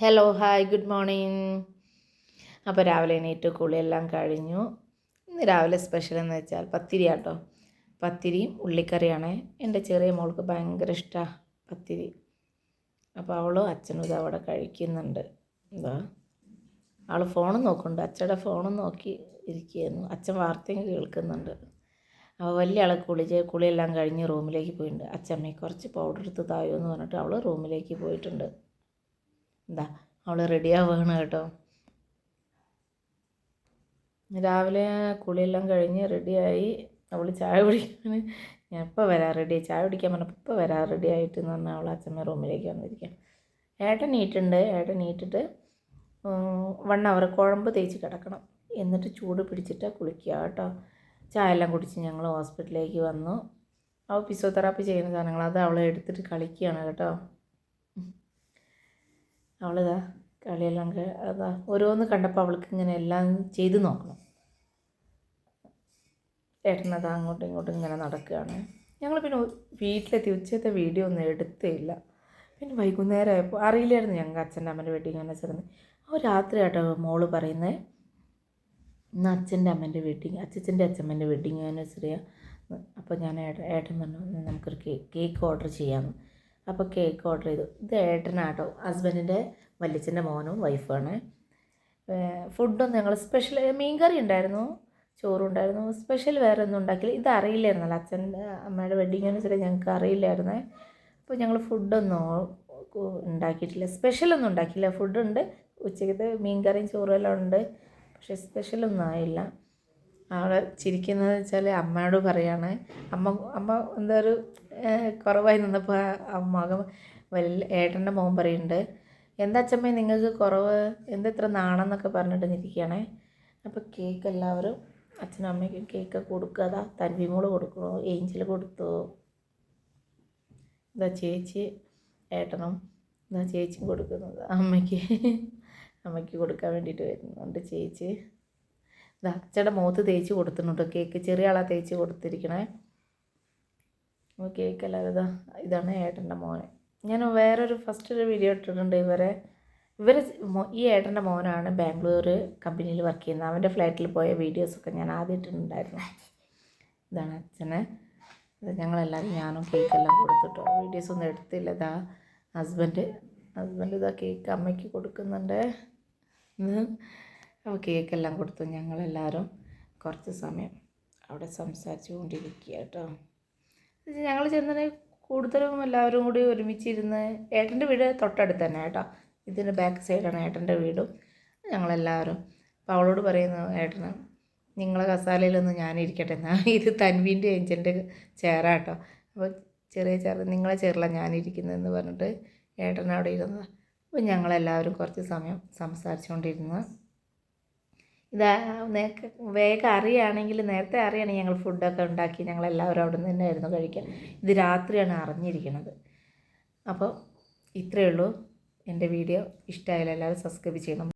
Hello hi good morning അപ്പോൾ രാവിലെ എണീറ്റ് കുളിയെല്ലാം കഴിഞ്ഞു. ഇന്ന് രാവിലെ സ്പെഷ്യൽ എന്ന് വെച്ചാൽ പത്തിരി ആട്ടോ. പത്തിരിയും ഉള്ളിക്കറിയാണ്. എന്റെ ചെറിയ മോൾക്ക് ഭയങ്കര ഇഷ്ടമാണ് പത്തിരി. അപ്പോൾ അവളും അച്ഛനും ഇത് അവിടെ കഴിക്കുന്നുണ്ട്. എന്താ? അവൾ ഫോണും നോക്കുന്നുണ്ട്. അച്ഛയുടെ ഫോണും നോക്കി ഇരിക്കുകയായിരുന്നു. അച്ഛൻ വാർത്തയും കേൾക്കുന്നുണ്ട്. അപ്പോൾ വലിയ ആൾ കുളിച്ച് കുളിയെല്ലാം കഴിഞ്ഞ് റൂമിലേക്ക് പോയിട്ടുണ്ട്. അച്ഛമ്മയെ കുറച്ച് പൗഡർ എടുത്ത് തായോ എന്ന് പറഞ്ഞിട്ട് അവൾ റൂമിലേക്ക് പോയിട്ടുണ്ട്. എന്താ അവൾ റെഡി ആവുകയാണ് കേട്ടോ. രാവിലെ കുളിയെല്ലാം കഴിഞ്ഞ് റെഡിയായി അവൾ ചായ കുടിക്കാൻ ഞാൻ ഇപ്പോൾ വരാം റെഡി ചായ കുടിക്കാൻ പറഞ്ഞപ്പോൾ ഇപ്പോൾ വരാം റെഡി ആയിട്ട് എന്ന് പറഞ്ഞാൽ അവൾ അച്ഛമ്മ റൂമിലേക്ക് വന്നിരിക്കാം ഏട്ടൻ നീറ്റുണ്ട് ഏട്ടൻ നീറ്റിട്ട് വൺ അവർ കുഴമ്പ് തേച്ച് കിടക്കണം. എന്നിട്ട് ചൂട് പിടിച്ചിട്ട് കുളിക്കുക കേട്ടോ. ചായ എല്ലാം കുടിച്ച് ഞങ്ങൾ ഹോസ്പിറ്റലിലേക്ക് വന്നു. അവൾ ഫിസിയോതെറാപ്പി ചെയ്യുന്ന സാധനങ്ങൾ അത് അവളെ എടുത്തിട്ട് കളിക്കുകയാണ് കേട്ടോ. അവളിതാ കളിയെല്ലാം അതാ ഓരോന്ന് കണ്ടപ്പോൾ അവൾക്ക് ഇങ്ങനെ എല്ലാം ചെയ്ത് നോക്കണം. ഏട്ടനതാ അങ്ങോട്ടും ഇങ്ങോട്ടും ഇങ്ങനെ നടക്കുകയാണ്. ഞങ്ങൾ പിന്നെ വീട്ടിലെത്തി. ഉച്ചത്തെ വീഡിയോ ഒന്നും എടുത്തില്ല പിന്നെ വൈകുന്നേരം ആയപ്പോൾ അറിയില്ലായിരുന്നു ഞങ്ങൾക്ക് അച്ഛന്റെ അമ്മന്റെ വീട്ടിൽ ഇങ്ങനെ ചേർന്ന് അപ്പോൾ രാത്രി ആട്ടോ മോൾ പറയുന്നത് ഇന്ന് അച്ഛന്റെ അമ്മേന്റെ വെഡിങ് അച്ഛന്റെ അച്ഛമ്മേന്റെ വെഡിങ് ആനിവേഴ്സറിയാണ് അപ്പോൾ ഞാൻ ഏട്ടൻ ഏട്ടൻ പറഞ്ഞു നമുക്കൊരു കേക്ക് ഓർഡർ ചെയ്യാമെന്ന് അപ്പോൾ കേക്ക് ഓർഡർ ചെയ്തു. ഇത് ഏട്ടനാട്ടോ. ഹസ്ബൻഡിന്റെ വല്യച്ഛന്റെ മോനും വൈഫാണ് ഫുഡൊന്നും ഞങ്ങൾ സ്പെഷ്യൽ മീൻകറി ഉണ്ടായിരുന്നു ചോറുണ്ടായിരുന്നു. സ്പെഷ്യൽ വേറെ ഒന്നും ഉണ്ടാക്കില്ല ഇത് അറിയില്ലായിരുന്നല്ലോ. അച്ഛന്റെ അമ്മയുടെ വെഡിങ് അനുസരിച്ച് ഞങ്ങൾക്ക് അറിയില്ലായിരുന്നേ. അപ്പോൾ ഞങ്ങൾ ഫുഡൊന്നും ഉണ്ടാക്കിയിട്ടില്ല. സ്പെഷ്യലൊന്നും ഉണ്ടാക്കിയില്ല. ഫുഡുണ്ട്. ഉച്ചയ്ക്കത്തെ മീൻകറിയും ചോറും എല്ലാം ഉണ്ട്. പക്ഷേ സ്പെഷ്യലൊന്നും ആയില്ല. അവിടെ ചിരിക്കുന്നത് വെച്ചാൽ അമ്മയോട് പറയാണ്. അമ്മ അമ്മ എന്താ ഒരു കുറവായി നിന്നപ്പോൾ മകൻ വലിയ ഏട്ടന്റെ മോൻ പറയുന്നുണ്ട്. എന്താ അച്ഛമ്മ നിങ്ങൾക്ക് കുറവ്? എന്താ ഇത്ര നാണെന്നൊക്കെ പറഞ്ഞിട്ട് നിൽക്കുകയാണേ? അപ്പോൾ കേക്ക് എല്ലാവരും അച്ഛനും അമ്മയ്ക്കും കേക്ക് കൊടുക്കുക. അതാ തൻവിമോൾ കൊടുക്കണു ഏഞ്ചൽ കൊടുത്തു. ഇതാ ചേച്ചി ഏട്ടനും ഇതാ ചേച്ചിയും കൊടുക്കുന്നത്. അമ്മയ്ക്ക് അമ്മയ്ക്ക് കൊടുക്കാൻ വേണ്ടിയിട്ട് വരുന്നുണ്ട് ചേച്ചി. ഇതാ അച്ഛയുടെ മുഖത്ത് തേച്ച് കൊടുത്തിട്ടുണ്ട് കേക്ക്. ചെറിയ ആളാ തേച്ച് കൊടുത്തിരിക്കണേ. കേക്ക് അല്ലാതെ ഇതാ ഇതാണ് ഏട്ടന്റെ മോനെ. ഞാൻ വേറൊരു ഫസ്റ്റ് ഒരു വീഡിയോ ഇട്ടിട്ടുണ്ട് ഇവരെ. ഇവർ ഈ ഏട്ടന്റെ മോനാണ് ബാംഗ്ലൂർ കമ്പനിയിൽ വർക്ക് ചെയ്യുന്നത്. അവന്റെ ഫ്ലാറ്റിൽ പോയ വീഡിയോസൊക്കെ ഞാൻ ആദ്യം ഇട്ടിട്ടുണ്ടായിരുന്നു. ഇതാണ് അച്ഛനെ. ഞങ്ങളെല്ലാവരും ഞാനും കേക്കെല്ലാം കൊടുത്തിട്ടോ. വീഡിയോസൊന്നും എടുത്തില്ല ഇതാ ഹസ്ബൻഡ് ഹസ്ബൻഡ് ഇതാ കേക്ക് അമ്മയ്ക്ക് കൊടുക്കുന്നുണ്ട്. അപ്പോൾ കേക്കെല്ലാം കൊടുത്തു ഞങ്ങളെല്ലാവരും കുറച്ച് സമയം അവിടെ സംസാരിച്ചു കൊണ്ടിരിക്കുക കേട്ടോ ഞങ്ങൾ ചെന്നതിന് കൂടുതലും എല്ലാവരും കൂടി ഒരുമിച്ചിരുന്ന് ഏട്ടന്റെ വീട് തൊട്ടടുത്ത് തന്നെ കേട്ടോ. ഇതിന്റെ ബാക്ക് സൈഡാണ് ഏട്ടന്റെ വീടും. ഞങ്ങളെല്ലാവരും. അപ്പോൾ അവളോട് പറയുന്നു ഏട്ടന് നിങ്ങളെ കസാലയിലൊന്നും ഞാനിരിക്കട്ടെ. എന്നാ ഇത് തൻവീന്റെ ഏഞ്ചന്റെ ചേരാട്ടോ അപ്പോൾ ചെറിയ ചേർ നിങ്ങളെ ചെയറിലാണ് ഞാനിരിക്കുന്നതെന്ന് പറഞ്ഞിട്ട് ഏട്ടൻ അവിടെ ഇരുന്നത് അപ്പോൾ ഞങ്ങളെല്ലാവരും കുറച്ച് സമയം സംസാരിച്ചുകൊണ്ടിരുന്നു ഇത് നേരത്തെ വേഗം അറിയുകയാണെങ്കിൽ നേരത്തെ അറിയുകയാണെങ്കിൽ ഞങ്ങൾ ഫുഡൊക്കെ ഉണ്ടാക്കി. ഞങ്ങളെല്ലാവരും അവിടെ നിന്ന് തന്നെയായിരുന്നു കഴിക്കുക. ഇത് രാത്രിയാണ് അറിഞ്ഞിരിക്കുന്നത്. അപ്പോൾ ഇത്രയേ ഉള്ളൂ. എന്റെ വീഡിയോ ഇഷ്ടമായാലും എല്ലാവരും സബ്സ്ക്രൈബ് ചെയ്യണം.